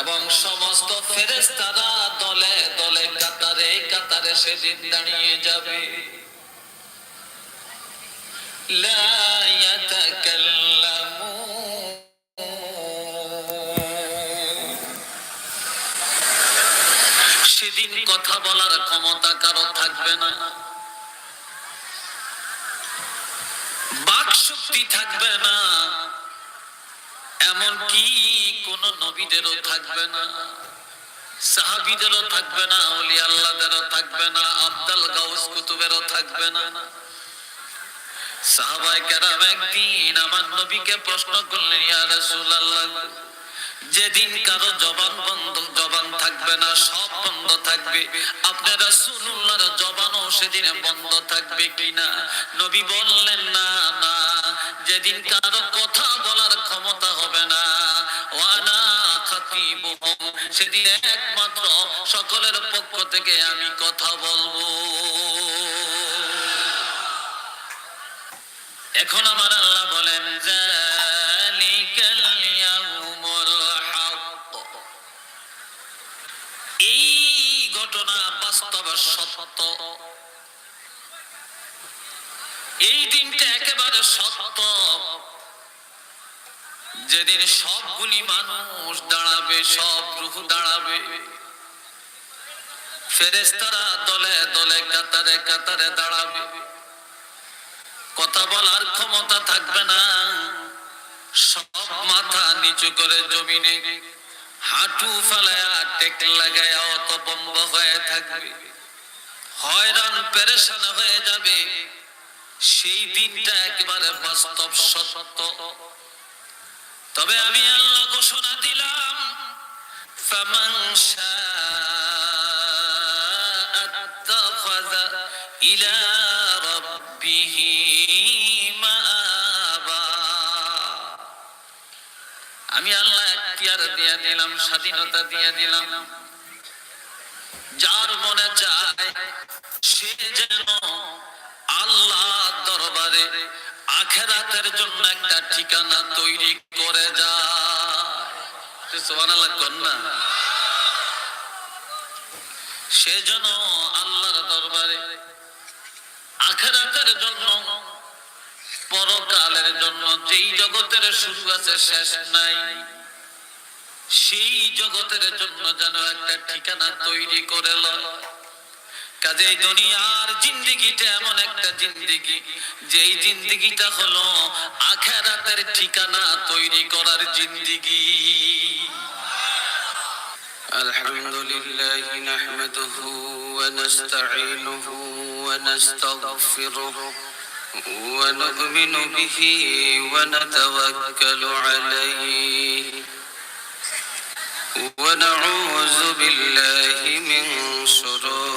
এবং সমস্ত ফেরেস্তারা দলে দলে কাতারে কাতারে সেদিন দাঁড়িয়ে যাবে। সেদিন কথা বলার ক্ষমতা কারও থাকবে না। বাক শক্তি থাকবে না। এমন কি কোন নবীদেরও থাকবে না, সাহাবিদেরও থাকবে না আল্লাহদেরও থাকবে না, আব্দাল গাউস কুতুবেরও থাকবে না। কেরাম একদিন আমার নবীকে প্রশ্ন করলেন যেদিন কারও জবান বন্ধ, জবান থাকবে না, সব বন্ধ থাকবে। আপনার রাসূলুল্লাহর জবানও সেদিন বন্ধ থাকবে কিনা? নবী বললেন, না না, যেদিন কারও কথা বলার ক্ষমতা হবে না। ওয়ানা সেদিন একমাত্র সকলের পক্ষ থেকে আমি কথা বলব। এখন আমার আল্লাহ বলেন এই ঘটনা বাস্তব সত্য। এই দিনটা একেবারে সত্য। যেদিন সবগুলি মানুষ দাঁড়াবে, সব রুহ দাঁড়াবে। ফেরেস্তারা দলে দলে কাতারে কাতারে দাঁড়াবে। কথা বলার ক্ষমতা থাকবে না। সব মাথা নিচু করে জমিনে। হাঁটু ফেলায়া টেক লাগায়া অত বম্ব হয়ে থাকবে। হয়রান, পেরেশান হয়ে যাবে। সেই দিনটা একেবারে বাস্তব সত্য। তবে আমি আল্লাহ ঘোষণা দিলাম আমি আল্লাহ এখতিয়ার দিয়ে দিলাম, স্বাধীনতা দিয়ে দিলাম। যার মনে চায় সে যেন আল্লাহ দরবারে আখেরাতের জন্য একটা ঠিকানা তৈরি করে যায়। কন্যা সে আল্লাহর দরবারে আখেরাতের জন্য, পরকালের জন্য যেই জগতের শুরু আছে, শেষ নাই। সেই জগতের জন্য যেন একটা ঠিকানা তৈরি করে লয়। কাজে দুনিয়ার জিন্দিগিটা এমন একটা জিন্দিগি যেই জিন্দিগিটা হলো আখেরাতের ঠিকানা তৈরি করার জিন্দিগি الحمد لله نحمده ونستعينه ونستغفره ونؤمن به ونتوكل عليه ونعوذ بالله من شرور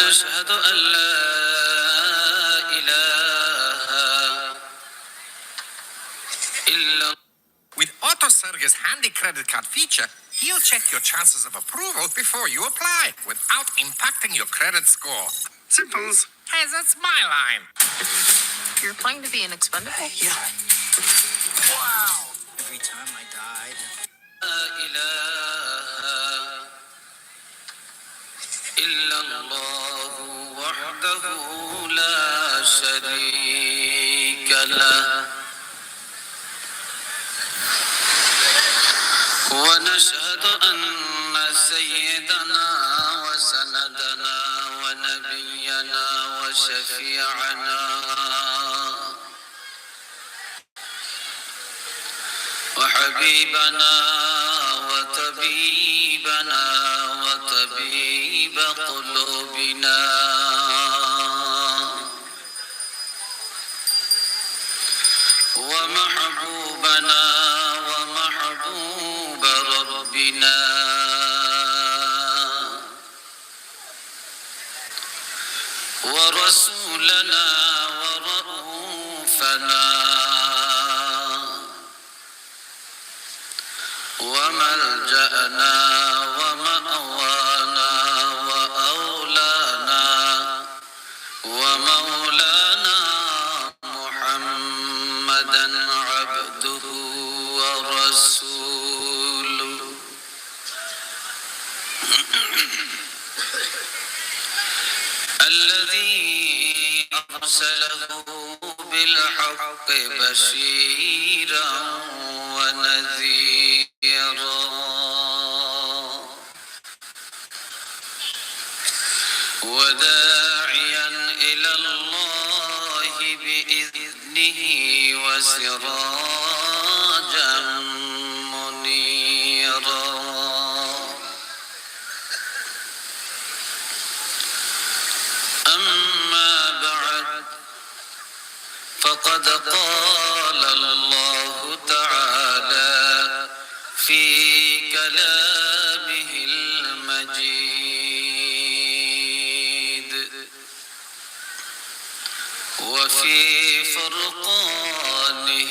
ونشهد أن لا إله إلا With AutoSerge's handy credit card feature, he'll check your chances of approval before you apply without impacting your credit score. Simples. Hey, that's my line. You're applying to be an expendable? Yeah. Every time I died. إله إلا الله وحده لا شريك له. ونشهد أن سيدنا وسندنا ونبينا وشفيعنا. وحبيبنا وطبيبنا وطبيب قلوبنا. وملجأنا ومأوانا وأولانا ومولانا محمدا عبده ورسوله. الذي أرسله بالحق بشيرا ونذيرا وداعيا إلى الله بإذنه وسراجا منيرا. أما بعد فقد قال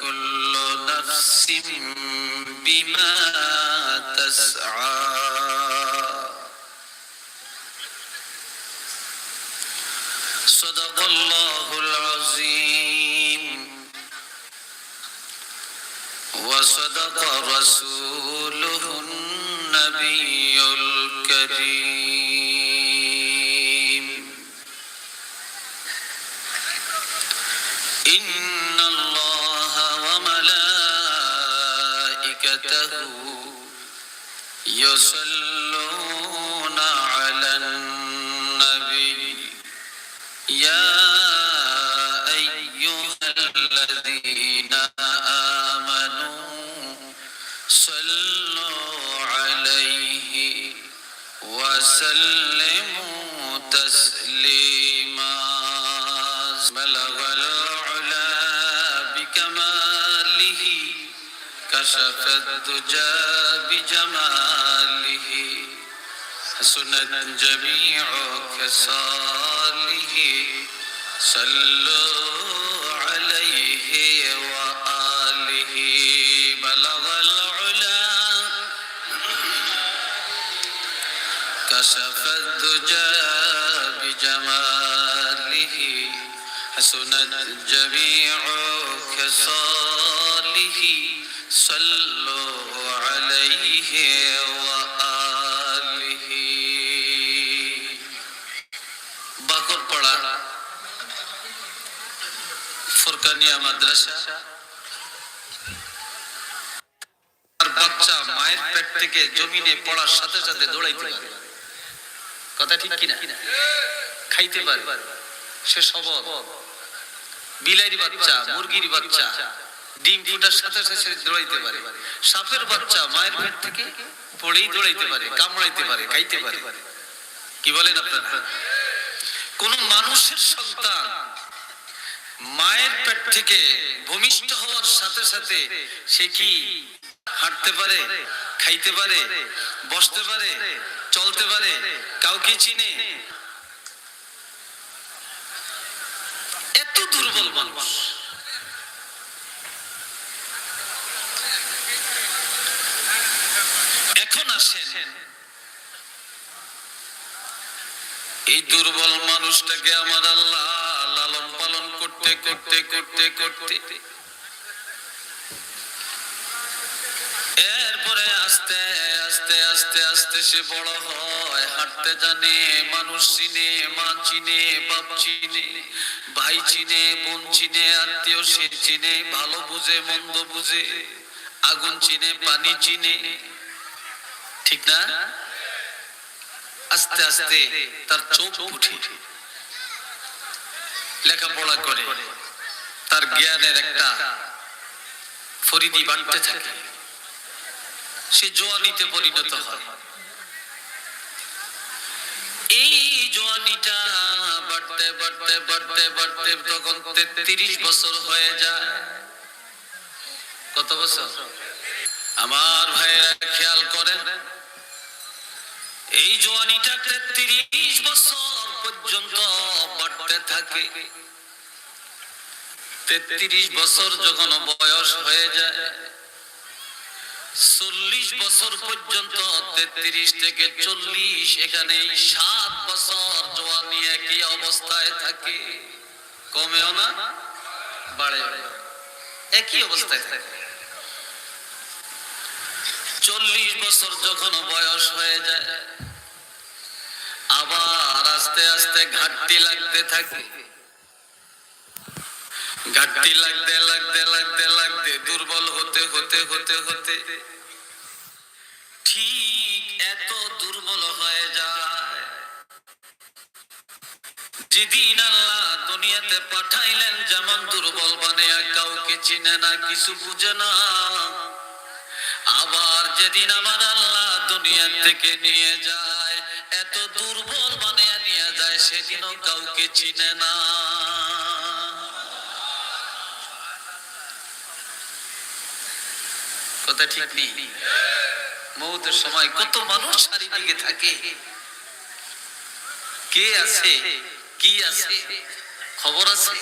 كل نفس بما تسعى. صدق الله العظيم. وصدق رسوله النبي الكريم. يصلون على النبي. يا أيها الذين آمنوا صلوا عليه وسلموا تسليما. بلغ العلا بكماله كشف الدجى بجماله. حسنت جميع خصاله صلوا عليه وآله. بلغ العلا. كشف الدجى بجماله. حسنت جميع خصاله صلوا Furqania মাদ্রাসা। বাচ্চা মায়ের পেট থেকে জমিনে পড়ার সাথে সাথে দৌড়াইতে কথা ঠিক কিনা? খাইতে সে বিলাইর বাচ্চা, মুরগির বাচ্চা, ডিম ফুটার সাথে সাথে দৌড়াইতে পারে। সাপের বাচ্চা মায়ের পেট থেকে পড়েই দৌড়াইতে পারে, কামড়াইতে পারে, খাইতে পারে। কি বলেন আপনারা? কোন মানুষের সন্তান মায়ের পেট থেকে ভূমিষ্ঠ হওয়ার সাথে সাথে সে কি হাঁটতে পারে, খাইতে পারে, বসতে পারে, চলতে পারে, কাউকে চিনে? এত দুর্বল মানুষ। এখন আসেন। এই দুর্বল মানুষটাকে আমার আল্লাহ করতে করতে করতে করতে। এরপরে আস্তে আস্তে আস্তে আস্তে সে বড় হয়। হাঁটতে জানে, মানুষ চিনে, মা চিনে, বাপ চিনে, ভাই চিনে, বোন চিনে, আত্মীয় সে চিনে, ভালো বুঝে, মন্দ বুঝে, আগুন চিনে, পানি চিনে। ঠিক না? আস্তে আস্তে তার চোখ উঠে। লেখাপড়া করে, তার জ্ঞানের একটা ফরিদি বাড়তে থাকে। সে জোয়ানিতে পরিণত হয়। এই জোয়ানিটা বাড়তে বাড়তে বাড়তে বাড়তে তখন তেত্রিশ বছর হয়ে যায়। কত বছর? আমার ভাইয়েরা খেয়াল করেন এই জোয়ানিটা তেত্রিশ বছর পর্যন্ত বাড়তে থাকে। তেত্রিশ বছর যখন বয়স হয়ে যায়, চল্লিশ বছর পর্যন্ত, তেত্রিশ থেকে চল্লিশ এখানে সাত বছর জোয়ানি একই অবস্থায় থাকে। কমেও না, বাড়েও না, একই অবস্থায় থাকে। চল্লিশ বছর যখন বয়স হয়ে যায়, আবার আস্তে আস্তে ঘাটতি লাগতে থাকে। ঘাটতি লাগতে লাগতে লাগতে লাগতে, দুর্বল হতে হতে হতে হতে ঠিক এত দুর্বল হয়ে যায়। যেদিন আল্লাহ দুনিয়াতে পাঠাইলেন, যেমন দুর্বল বানিয়ে কাউকে চিনে না, কিছু বুঝে না। আবার যেদিন আমার আল্লাহ দুনিয়া থেকে নিয়ে যায়, এত দুর্বল বানিয়ে নিয়ে যায়, সেদিনও কাউকে চিনে না। কথা ঠিক নেই। মৌতের সময় কত মানুষ চারিদিকে থাকে। কে আছে? কি আছে? খবর আছে?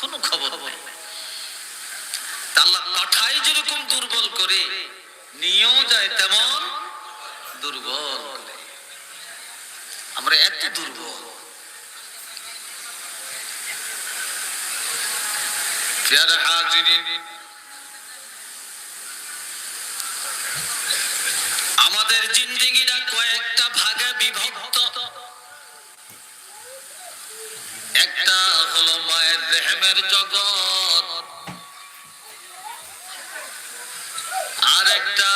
কোনো খবর নেই। আল্লাহ পাঠাই যেরকম দুর্বল করে, নিয়েও যায় তেমন দুর্বল আমরা এত দুর্বল। আমাদের জিন্দিগিটা কয়েকটা ভাগে বিভক্ত। একটা হলো মায়ের রেহেমের জগৎ আর একটা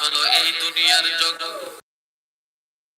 হলো এই দুনিয়ার জগৎ।